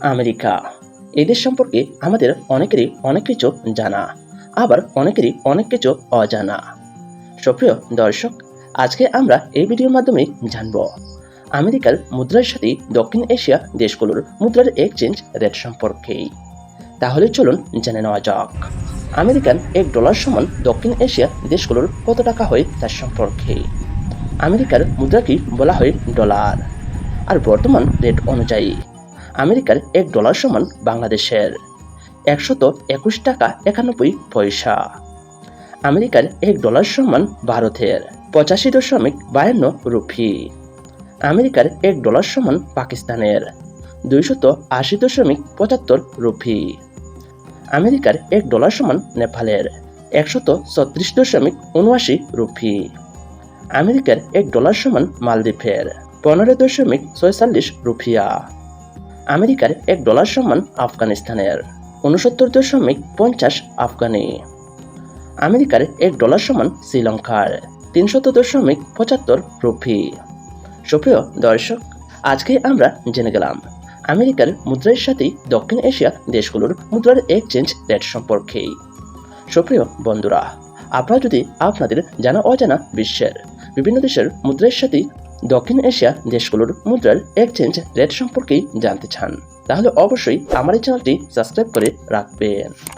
America. এই দেশ সম্পর্কে আমাদের অনেকেরই অনেক কিছু জানা, আবার অনেকেরই অনেক কিছু অজানা। সুপ্রিয় দর্শক, আজকে আমরা এই ভিডিওর মাধ্যমে জানব, আমেরিকার মুদ্রার সাথে দক্ষিণ এশিয়া দেশগুলোর মুদ্রার এক্সচেঞ্জ রেট সম্পর্কে। তাহলে চলুন জেনে নেওয়া যাক, আমেরিকান এক ডলার সমান দক্ষিণ এশিয়া দেশগুলোর কত টাকা হয় তার সম্পর্কে। আমেরিকার মুদ্রাকে বলা হয় ডলার? আর বর্তমান রেট অনুযায়ী। আমেরিকার এক ডলার সমান বাংলাদেশের। একশত একুশ টাকা একানব্বই পয়সা। আমেরিকার এক ডলার সমান ভারতের, পঁচাশি দশমিক বায়ান্ন রুপি। আমেরিকার এক ডলার সমান পাকিস্তানের, দুইশত আশি দশমিক পঁচাত্তর রুপি। আমেরিকার এক ডলার সমান নেপালের, একশত ছত্রিশ দশমিক উনআশি রুপি। আমেরিকার এক ডলার সমান মালদ্বীপের, পনেরো দশমিক ছয়চল্লিশ রুপিয়া। আমেরিকার এক ডলার সমান আফগানিস্তানের উনসত্তর দশমিক পঞ্চাশ আফগানি। আমেরিকার এক ডলার সমান শ্রীলঙ্কার তিনশত দশমিক পঁচাত্তর রুপি। সুপ্রিয় দর্শক, আজকে আমরা জেনে গেলাম আমেরিকার মুদ্রার সাথে দক্ষিণ এশিয়া দেশগুলোর মুদ্রার এক্সচেঞ্জ রেট সম্পর্কে। সুপ্রিয় বন্ধুরা, আপনারা যদি আপনাদের জানা অজানা বিশ্বের বিভিন্ন দেশের মুদ্রার সাথে দক্ষিণ এশিয়া দেশগুলোর মুদ্রার এক্সচেঞ্জ রেট সম্পর্কেই জানতে চান। তাহলে অবশ্যই আমার এই চ্যানেলটি সাবস্ক্রাইব করে রাখবেন।